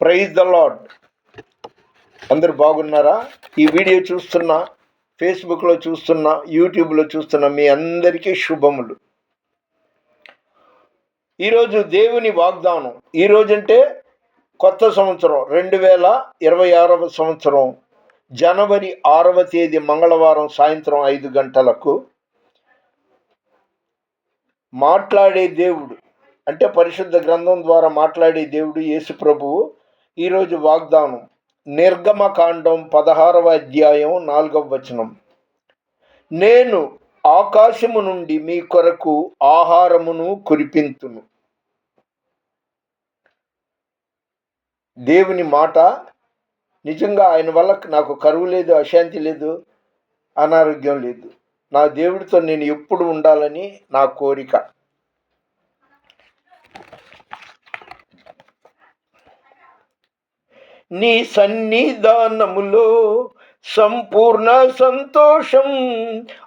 Praise the lord అందరు బాగున్నారా? ఈ వీడియో చూస్తున్న ఫేస్బుక్లో చూస్తున్న యూట్యూబ్లో చూస్తున్న మీ అందరికీ శుభములు. ఈరోజు దేవుని వాగ్దానం. ఈరోజంటే కొత్త సంవత్సరం రెండు వేల ఇరవై ఆరవ సంవత్సరం జనవరి ఆరవ తేదీ మంగళవారం సాయంత్రం ఐదు గంటలకు మాట్లాడే దేవుడు అంటే పరిశుద్ధ గ్రంథం ద్వారా మాట్లాడే దేవుడు యేసు ప్రభువు ఈరోజు వాగ్దానం నిర్గమకాండం పదహారవ అధ్యాయం నాలుగవ వచనం. నేను ఆకాశము నుండి మీ కొరకు ఆహారమును కురిపింతును. దేవుని మాట నిజంగా ఆయన వల్ల నాకు కరువు లేదు అశాంతి లేదు అనారోగ్యం లేదు. నా దేవుడితో నేను ఎప్పుడు ఉండాలని నా కోరిక. నీ సన్నిధానములో సంపూర్ణ సంతోషం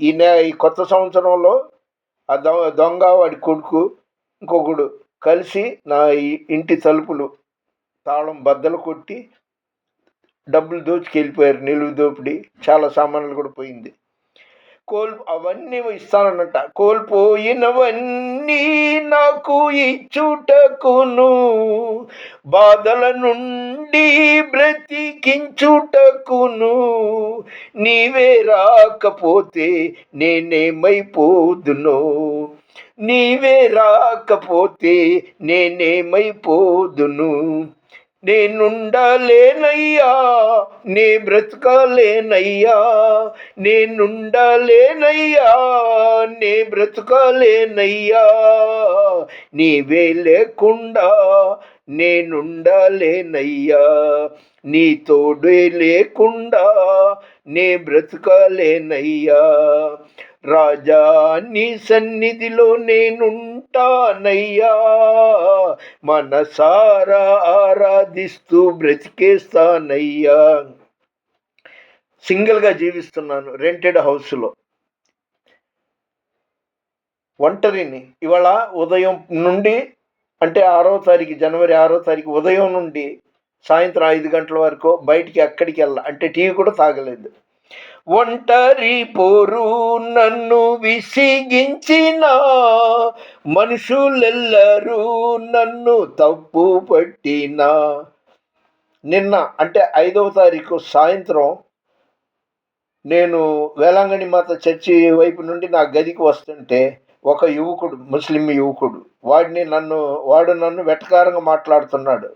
ఈయన ఈ కొత్త సంవత్సరంలో ఆ దొ- దొంగ వాడి కొడుకు ఇంకొకడు కలిసి నా ఇంటి తలుపులు తాళం బద్దలు కొట్టి డబ్బులు దోచుకెళ్ళిపోయారు నిలువు దోపిడి. చాలా సామాన్లు కూడా పోయింది. కోల్ అవన్నీ ఇస్తానన్నట. కోల్పోయినవన్నీ నాకు ఇచ్చుటకును. బాధల నుండి బ్రతికించుటకును. నీవే రాకపోతే నేనేమైపోదును. నీవే రాకపోతే నేనేమైపోదును. నేనుండలేనయ్యా నే బ్రతకలేనయ్యా నేనుండలేనయ్యా నే బ్రతకలేనయ్యా నీవే లేకుండా నేనుండలేనయ్యా నీ తోడే లేకుండా నే బ్రతకలేనయ్యా. రాజా నీ సన్నిధిలో నేనుంటానయ్యా. మనసారా ఆరాధిస్తూ బ్రతికేస్తానయ్యా. సింగిల్గా జీవిస్తున్నాను రెంటెడ్ హౌస్లో. ఒంటరిని ఇవాళ ఉదయం నుండి అంటే ఆరో తారీఖు జనవరి ఆరో తారీఖు ఉదయం నుండి సాయంత్రం ఐదు గంటల వరకు బయటికి ఎక్కడికి వెళ్ళాలి అంటే టీ కూడా తాగలేదు. ఒంటరి పోరు నన్ను విసిగించిన మనుషులెల్లరూ నన్ను తప్పు పట్టిన. నిన్న అంటే ఐదవ తారీఖు సాయంత్రం నేను వేలాంగణి మాత చర్చి వైపు నుండి నా గదికి వస్తుంటే ఒక యువకుడు ముస్లిం యువకుడు వాడిని నన్ను వాడు నన్ను వెటకారంగా మాట్లాడుతున్నాడు.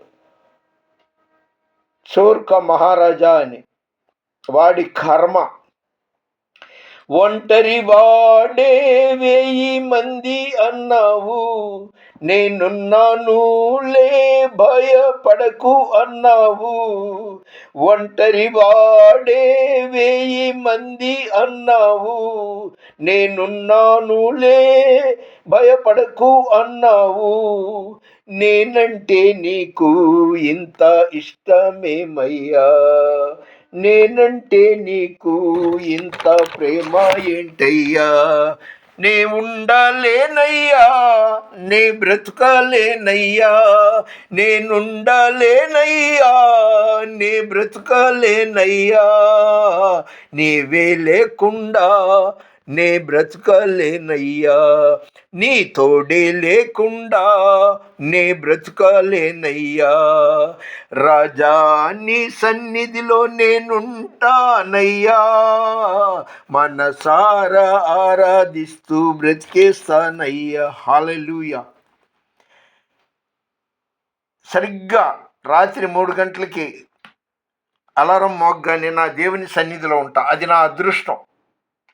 చోర్క మహారాజా అని. వాడి కర్మ. ఒంటరి వాడే వేయి మంది అన్నావు. నేనున్నాను లే భయపడకు అన్నావు. ఒంటరి వాడే వేయి మంది అన్నావు. నేనున్నాను లే భయపడకు అన్నావు. నేనంటే నీకు ఇంత ఇష్టమేమయ్యా? నేనంటే నీకు ఇంత ప్రేమ ఏంటయ్యా? నే ఉండలేనయ్యా నే బ్రతకలేనయ్యా. నేనుండలేనయ్యా నే బ్రతకలేనయ్యా. నీవే లేకుండా నే బ్రతకలేనయ్యా నీ తోడే లేకుండా నే బ్రతకలేనయ్యా. రాజా నీ సన్నిధిలో నేనుంటానయ్యా. మనసారా ఆరాధిస్తూ బ్రతికేస్తానయ్యా. హాలెలూయా సరిగ్గా రాత్రి మూడు గంటలకి అలారం మోగ్గానే నా దేవుని సన్నిధిలో ఉంటా. అది నా అదృష్టం.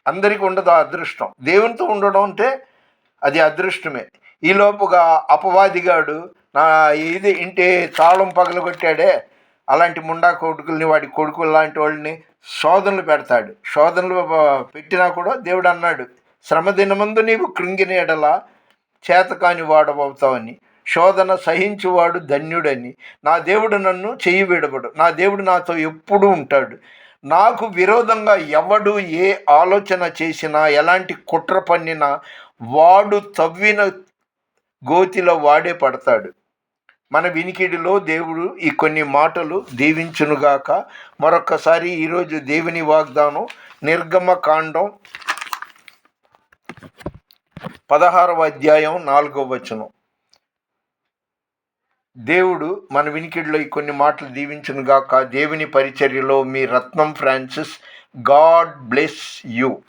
అందరికీ ఉండదు ఆ అదృష్టం. దేవునితో ఉండడం అంటే అది అదృష్టమే. ఈలోపుగా అపవాదిగాడు నా ఇది ఇంటి తాళం పగలగొట్టాడే అలాంటి ముండా కొడుకుల్ని వాడి కొడుకులు లాంటి వాళ్ళని శోధనలు పెడతాడు. శోధనలు పెట్టినా కూడా దేవుడు అన్నాడు శ్రమ దినమందు నీవు కృంగిన ఎడల చేతకాని వాడబవుతావని శోధన సహించువాడు ధన్యుడని. నా దేవుడు నన్ను చెయ్యి విడబడు నా దేవుడు నాతో ఎప్పుడూ ఉంటాడు. నాకు విరోధంగా ఎవడు ఏ ఆలోచన చేసినా ఎలాంటి కుట్ర పన్నినా వాడు తవ్విన గోతిలో వాడే పడతాడు. మన వినికిడిలో దేవుడు ఈ కొన్ని మాటలు దీవించునుగాక మరొకసారి ఈరోజు దేవుని వాగ్దానం నిర్గమ కాండం పదహారవ అధ్యాయం నాలుగవ వచనం. దేవుడు మన వినికిడిలో ఈ కొన్ని మాటలు దీవించునుగాక. దేవుని పరిచర్యలో మీ Ratnam Francis God bless you.